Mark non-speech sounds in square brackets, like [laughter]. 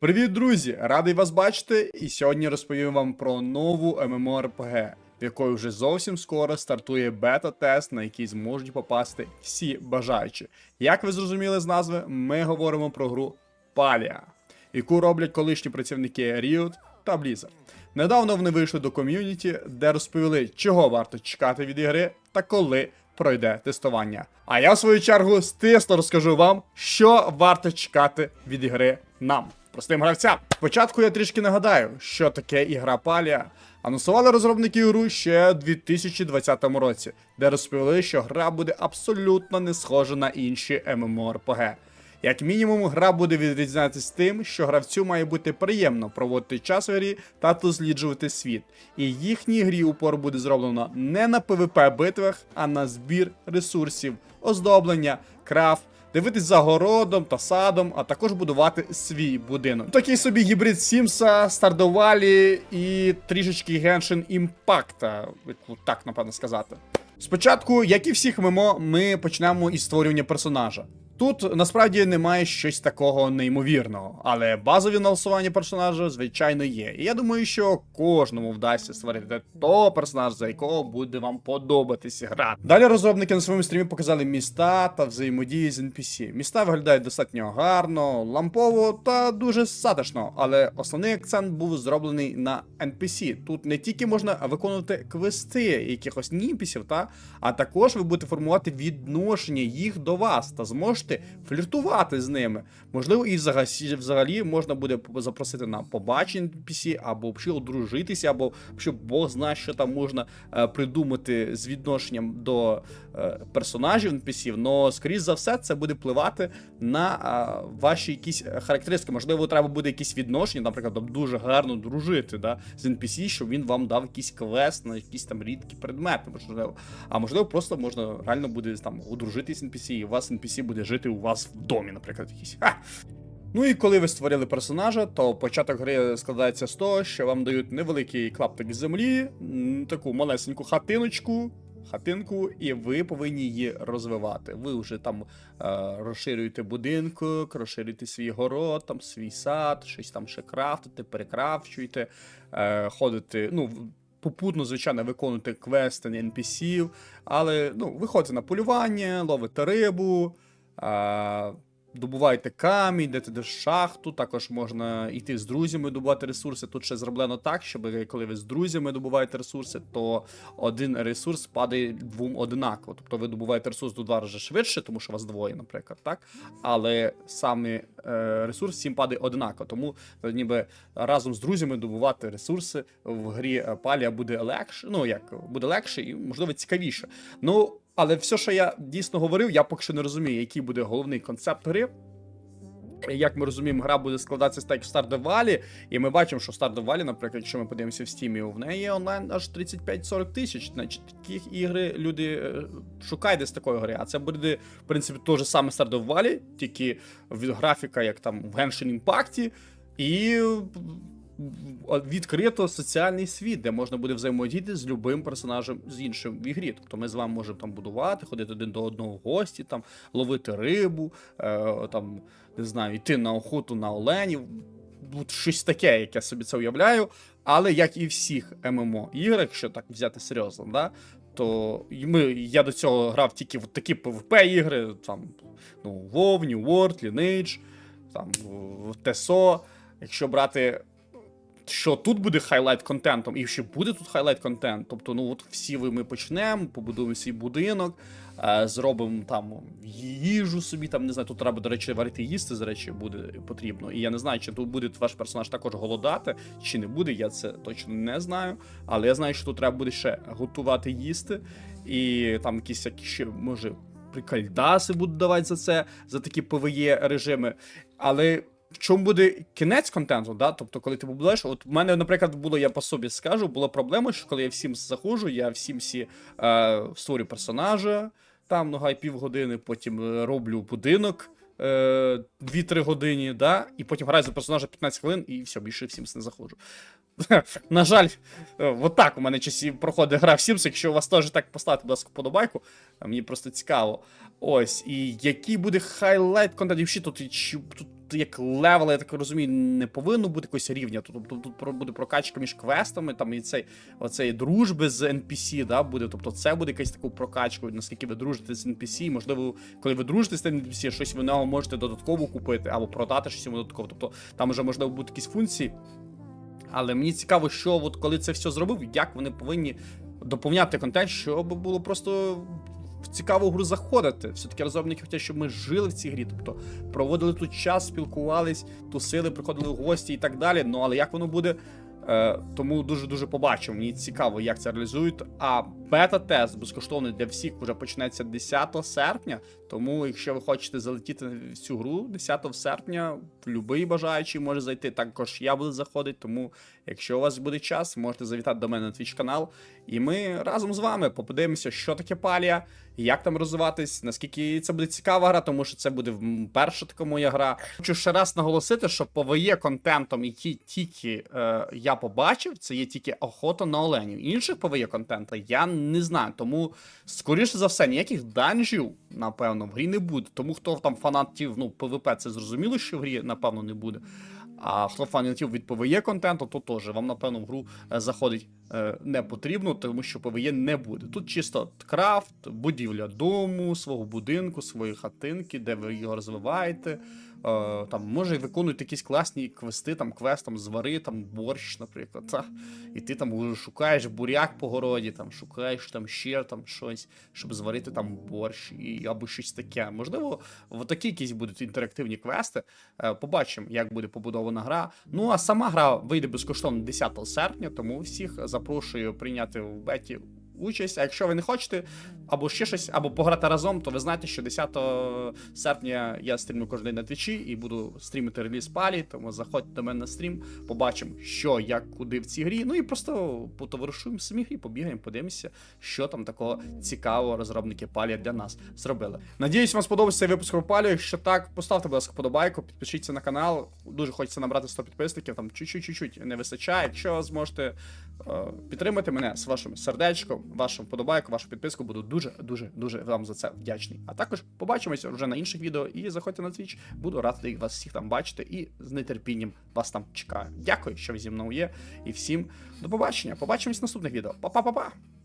Привіт, друзі! Радий вас бачити. І сьогодні розповім вам про нову MMORPG, в якої вже зовсім скоро стартує бета-тест, на який зможуть попасти всі бажаючі. Як ви зрозуміли з назви, ми говоримо про гру Palia, яку роблять колишні працівники Riot та Blizzard. Недавно вони вийшли до ком'юніті, де розповіли, чого варто чекати від ігри та коли пройде тестування. А я в свою чергу стисло розкажу вам, що варто чекати від ігри нам, простим гравцям. Спочатку я трішки нагадаю, що таке ігра Палія. Анонсували розробники ігру ще у 2020 році, де розповіли, що гра буде абсолютно не схожа на інші MMORPG. Як мінімум, гра буде відрізнятися тим, що гравцю має бути приємно проводити час в грі та досліджувати світ. І їхній грі упор буде зроблено не на PvP битвах, а на збір ресурсів, оздоблення, крафт, дивитись за городом та садом, а також будувати свій будинок. Такий собі гібрид Сімса, Стардовалі і трішечки Геншин Імпакта, так напевно сказати. Спочатку, як і всіх мимо, ми почнемо із створювання персонажа. Тут насправді немає щось такого неймовірного, але базові налаштування персонажа, звичайно, є. І я думаю, що кожному вдасться створити того персонажа, за якого буде вам подобатися грати. Далі розробники на своєму стрімі показали міста та взаємодії з NPC. Міста виглядають достатньо гарно, лампово та дуже затишно, але основний акцент був зроблений на NPC. Тут не тільки можна виконувати квести якихось ніпісів, та а також ви будете формувати відношення їх до вас та зможете фліртувати з ними. Можливо, і взагалі, можна буде запросити на побачення NPC, або взагалі одружитися, або що Бог знає, що там можна е, придумати з відношенням до е, персонажів NPC, но скоріш за все це буде впливати на е, ваші якісь характеристики. Можливо, треба буде якісь відношення, наприклад, там дуже гарно дружити да, з NPC, щоб він вам дав якийсь квест на якісь там рідкі предмети. Можливо. А можливо, просто можна реально буде там одружитись з NPC, і у вас NPC буде жити у вас в домі, наприклад, якийсь. Ха! Ну і коли ви створили персонажа, то початок гри складається з того, що вам дають невеликий клаптик землі, таку малесеньку хатиночку. Хатинку, і ви повинні її розвивати. Ви вже там е, розширюєте будинок, розширюєте свій город, там свій сад, щось там ще крафтите, перекрафчуєте, е, ходите. Ну, попутно, звичайно, виконуєте квести на NPC-ів, але ну, виходите на полювання, ловите рибу. Е, Добуваєте камінь, йдете до шахту, також можна йти з друзями добувати ресурси. Тут ще зроблено так, щоб коли ви з друзями добуваєте ресурси, то один ресурс падає двом одинаково. Тобто ви добуваєте ресурс до два рази швидше, тому що вас двоє, наприклад, так. Але саме е, ресурс всім падає одинаково. Тому е, ніби разом з друзями добувати ресурси в грі е, Палія буде легше. Ну як буде легше і можливо цікавіше. Ну. Але все, що я дійсно говорив, я поки що не розумію, який буде головний концепт гри. Як ми розуміємо, гра буде складатися так, в Stardew Valley, і ми бачимо, що в Stardew Valley, наприклад, якщо ми подивимося в Steam, в неї є онлайн аж 35-40 тисяч. Значить, таких ігри люди е, шукають десь такої гри. А це буде, в принципі, те ж саме Stardew Valley, тільки графіка, як там в Genshin Impact, і відкрито соціальний світ, де можна буде взаємодіяти з любим персонажем з іншим в ігрі. Тобто ми з вами можемо там будувати, ходити один до одного в гості, там ловити рибу, е, там не знаю, йти на охоту на оленів. От щось таке, як я собі це уявляю. Але як і всіх ММО іграх, якщо так взяти серйозно, да, то ми, я до цього грав тільки в такі PvP ігри, там, ну, WoW, New World, Lineage, там, TSO. Якщо брати що тут буде хайлайт контентом, і що буде тут хайлайт контент. Тобто, ну от всі ви ми почнемо, побудуємо свій будинок, е, зробимо там їжу собі. Там не знаю, тут треба, до речі, варити їсти, з речі, буде потрібно. І я не знаю, чи тут буде ваш персонаж також голодати, чи не буде. Я це точно не знаю. Але я знаю, що тут треба буде ще готувати їсти, і там якісь які ще може. Прикальдаси будуть давати за це, за такі ПВЄ режими. Але в чому буде кінець контенту, да? Тобто, коли ти побудуєш, от в мене, наприклад, було, я по собі скажу, була проблема, що коли я всім заходжу, я всім всі е, створю персонажа, там ну, гай півгодини, потім е, роблю будинок. е, 2-3 години, да, і потім граю за персонажа 15 хвилин, і все, більше в Sims не заходжу. [laughs] На жаль, е, от так у мене часі проходить гра в Sims. Якщо у вас теж так поставити, будь ласка, подобайку, мені просто цікаво. Ось, і який буде хайлайт контент, тут, тут як левел, я так розумію, не повинно бути якогось рівня. Тобто тут, буде прокачка між квестами, там і цей оцей дружби з NPC, да, буде. Тобто це буде якась таку прокачку, наскільки ви дружите з NPC. Можливо, коли ви дружите з NPC, щось ви нього можете додатково купити або продати щось йому додатково. Тобто там вже можливо будуть якісь функції. Але мені цікаво, що от коли це все зробив, як вони повинні доповняти контент, щоб було просто в цікаву гру заходити. Все-таки розробники хочуть, щоб ми жили в цій грі. Тобто проводили тут час, спілкувались, тусили, приходили в гості і так далі. Ну але як воно буде? Е, тому дуже дуже побачимо. Мені цікаво, як це реалізують. А бета-тест безкоштовний для всіх вже почнеться 10 серпня. Тому, якщо ви хочете залетіти в цю гру 10 серпня, будь-який бажаючий може зайти. Також я буду заходити. Тому, якщо у вас буде час, можете завітати до мене на Twitch канал. І ми разом з вами подивимося, що таке палія, як там розвиватись, наскільки це буде цікава гра, тому що це буде перша така моя гра. Хочу ще раз наголосити, що PvE контентом, який тільки е, я побачив, це є тільки охота на оленів. Інших PvE контенту я не знаю. Тому, скоріше за все, ніяких данжів, напевно, в грі не буде. Тому хто там фанатів, ну, ПВП, це зрозуміло, що в грі, напевно, не буде. А хто фанатів від ПВЕ контенту, то теж вам, напевно, в гру е, заходить не потрібно, тому що PvE не буде. Тут чисто крафт, будівля дому, свого будинку, своєї хатинки, де ви його розвиваєте. Е, там, може, виконують якісь класні квести, там квест там, звари, там борщ, наприклад. Та. І ти там шукаєш буряк по городі, там, шукаєш там ще там щось, щоб зварити там борщ і, або щось таке. Можливо, в такі якісь будуть інтерактивні квести. Е, Побачимо, як буде побудована гра. Ну а сама гра вийде безкоштовно 10 серпня, тому всіх запрошую прийняти в беті участь. А якщо ви не хочете, або ще щось, або пограти разом, то ви знаєте, що 10 серпня я стрімлю кожен день на твічі і буду стрімити реліз палі, тому заходьте до мене на стрім, побачимо, що, як, куди в цій грі. Ну і просто потоваришуємо в самій грі, побігаємо, подивимося, що там такого цікавого розробники палі для нас зробили. Надіюсь, вам сподобався цей випуск про палі. Якщо так, поставте, будь ласка, подобайку, підпишіться на канал. Дуже хочеться набрати 100 підписників, там чуть-чуть не вистачає. Якщо зможете е, підтримати мене з вашим сердечком, вашим вподобайком, вашу підписку, буду дуже, дуже, дуже вам за це вдячний. А також побачимося вже на інших відео і заходьте на Twitch. Буду радий вас всіх там бачити і з нетерпінням вас там чекаю. Дякую, що ви зі мною є. І всім до побачення. Побачимось в наступних відео. Па-па-па-па!